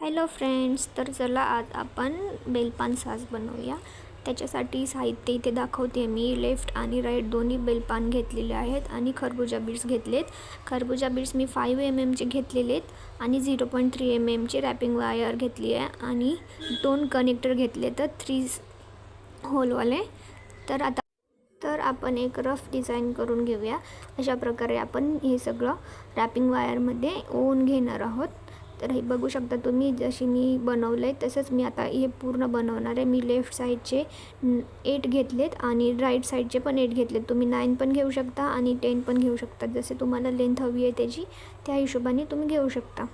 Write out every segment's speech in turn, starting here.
Hello friends तर चला आज आपण बेलपान सास बनवूया. त्याच्यासाठी साहित्य इथे दाखवते मी. लेफ्ट आणि राईट दोन्ही बेलपान घेतलेले आहेत आणि खरबुजा बीड्स घेतलेत. खरबुजा बीड्स मी फाईव्ह एम एमचे घेतलेले आहेत आणि झिरो पॉईंट थ्री एम एमची रॅपिंग वायर घेतली आहे आणि दोन कनेक्टर घेतले तर थ्री होलवाले तर आता तर आपण एक रफ डिझाईन करून घेऊया. अशा प्रकारे आपण हे सगळं रॅपिंग वायरमध्ये ओवून घेणार आहोत. तर हे बघू शकता तुम्ही जशी मी बनवलं आहे तसंच मी आता हे पूर्ण बनवणार आहे. मी लेफ्ट साईडचे एट घेतलेत आणि राईट साईडचे पण एट घेतलेत. तुम्ही नाईन पण घेऊ शकता आणि टेन पण घेऊ शकता. जसे तुम्हाला लेंथ हवी आहे त्याची त्या हिशोबाने तुम्ही घेऊ शकता.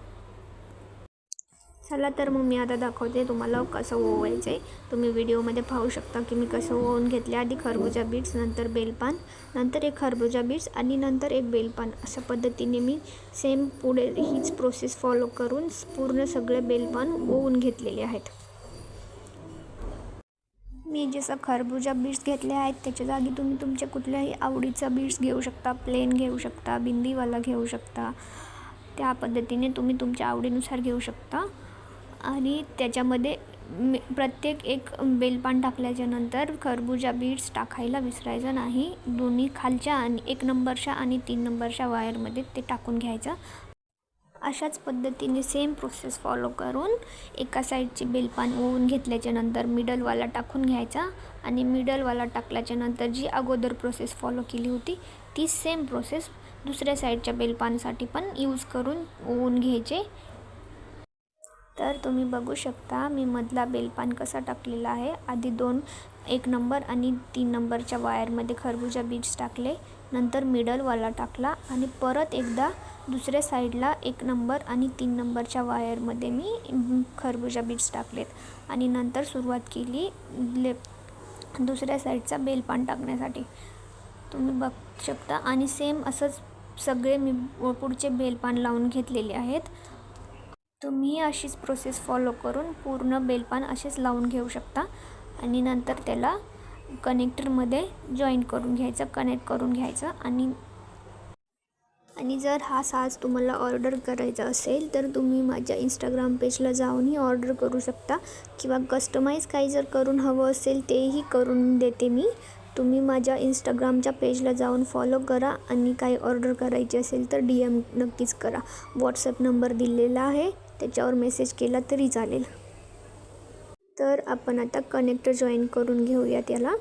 चला तर मग मी आता दाखवते तुम्हाला कसं ओवायचं आहे. तुम्ही व्हिडिओमध्ये पाहू शकता की मी कसं ओवून घेतले. आधी खरबुजा बीट्स नंतर बेलपान नंतर एक खरबुजा बीट्स आणि नंतर एक बेलपान. अशा पद्धतीने मी सेम पुढे हीच प्रोसेस फॉलो करून पूर्ण सगळे बेलपान ओवून घेतलेले आहेत. मी जसं खरबुजा बीट्स घेतले आहेत त्याच्या जागी तुम्ही तुमच्या कुठल्याही आवडीचा बीट्स घेऊ शकता प्लेन घेऊ शकता बिंदीवाला घेऊ शकता. त्या पद्धतीने तुम्ही तुमच्या आवडीनुसार घेऊ शकता. आणि त्याच्यामध्ये मी प्रत्येक एक बेलपान टाकल्याच्यानंतर खरबुजा बीड्स टाकायला विसरायचं नाही. दोन्ही खालच्या आणि एक नंबरच्या आणि तीन नंबरच्या वायरमध्ये ते टाकून घ्यायचं. अशाच पद्धतीने सेम प्रोसेस फॉलो करून एका साईडची बेलपान ओवून घेतल्याच्यानंतर मिडलवाला टाकून घ्यायचा आणि मिडलवाला टाकल्याच्यानंतर जी अगोदर प्रोसेस फॉलो केली होती ती सेम प्रोसेस दुसऱ्या साईडच्या बेलपानसाठी पण यूज करून ओवून घ्यायचे. तर तुम्ही बघू शकता मी मधला बेलपान कसा टाकलेला आहे. आधी दोन एक नंबर आणि तीन नंबरच्या वायरमध्ये खरबुजा बीज टाकले नंतर मिडलवाला टाकला आणि परत एकदा दुसऱ्या साईडला एक नंबर आणि तीन नंबरच्या वायरमध्ये मी खरबुजा बीज टाकलेत. आणि नंतर सुरुवात केली लेफ्ट दुसऱ्या साईडचा बेलपान टाकण्यासाठी. तुम्ही बघू शकता आणि सेम असंच सगळे मी पुढचे बेलपान लावून घेतलेले आहेत. तुम्ही अशीच प्रोसेस फॉलो करून पूर्ण बेलपान असेच लावून घेऊ शकता. आणि नंतर त्याला कनेक्टरमध्ये जॉईन करून घ्यायचं कनेक्ट करून घ्यायचं आणि आणि जर हा साज तुम्हाला ऑर्डर करायचा असेल तर तुम्ही माझ्या इंस्टाग्राम पेजला जाऊनही ऑर्डर करू शकता. किंवा कस्टमाइज काही जर करून हवं असेल तेही करून देते मी. तुम्ही माझ्या इंस्टाग्रामच्या पेजला जाऊन फॉलो करा आणि काही ऑर्डर करायची असेल तर डी एम नक्कीच करा. व्हॉट्सअप नंबर दिलेला आहे. त्याच्यावर मेसेज केला तरी चालेल. तर आपण आता कनेक्टर जॉईन करून घेऊया त्याला.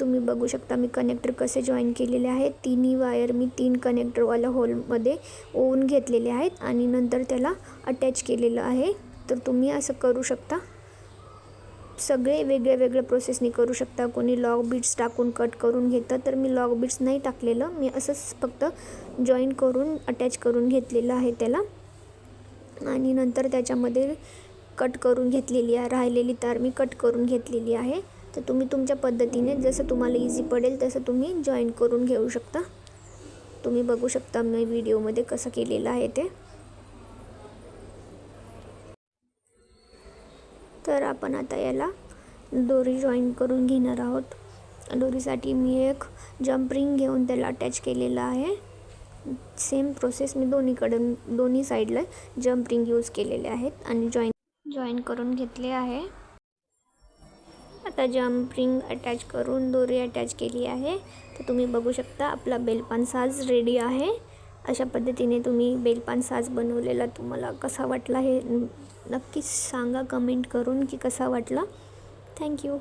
तुम्ही बघू शकता मी कनेक्टर कसे जॉईन केलेले आहेत. तिन्ही वायर मी तीन कनेक्टरवाल्या होलमध्ये ओवून घेतलेले आहेत आणि नंतर त्याला अटॅच केलेलं आहे. तर तुम्ही असं करू शकता. सगळे वेगळे वेगळे प्रोसेसने करू शकता. कोणी लॉग बीट्स टाकून कट करून घेतं तर मी लॉग बीट्स नाही टाकलेलं. मी असंच फक्त जॉईन करून अटॅच करून घेतलेलं आहे त्याला. आणि नंतर त्याच्यामध्ये कट करून घेतलेली आहे राहिलेली तार मी कट करून घेतलेली आहे. तर तुम्ही तुमच्या पद्धतीने जसं तुम्हाला इझी पडेल तसं तुम्ही जॉईन करून घेऊ शकता. तुम्ही बघू शकता मी व्हिडिओमध्ये कसं केलेलं आहे ते. तर आपण आता याला दोरी जॉईन करून घेणार आहोत. दोरीसाठी मी एक जम्परिंग घेऊन त्याला अटॅच केलेलं आहे. सेम प्रोसेस मी दोन्हीकडून दोन्ही साईडला जम्प रिंग यूज केलेले आहेत आणि जॉईन जॉईन करून घेतले आहे. आता जम्प रिंग अटॅच करून दोरी अटॅच केली आहे. तर तुम्ही बघू शकता आपला बेलपान साज रेडी आहे. अशा पद्धतीने तुम्ही बेलपान साज बनवलेला तुम्हाला कसा वाटला हे नक्कीच सांगा कमेंट करून की कसा वाटला. थँक्यू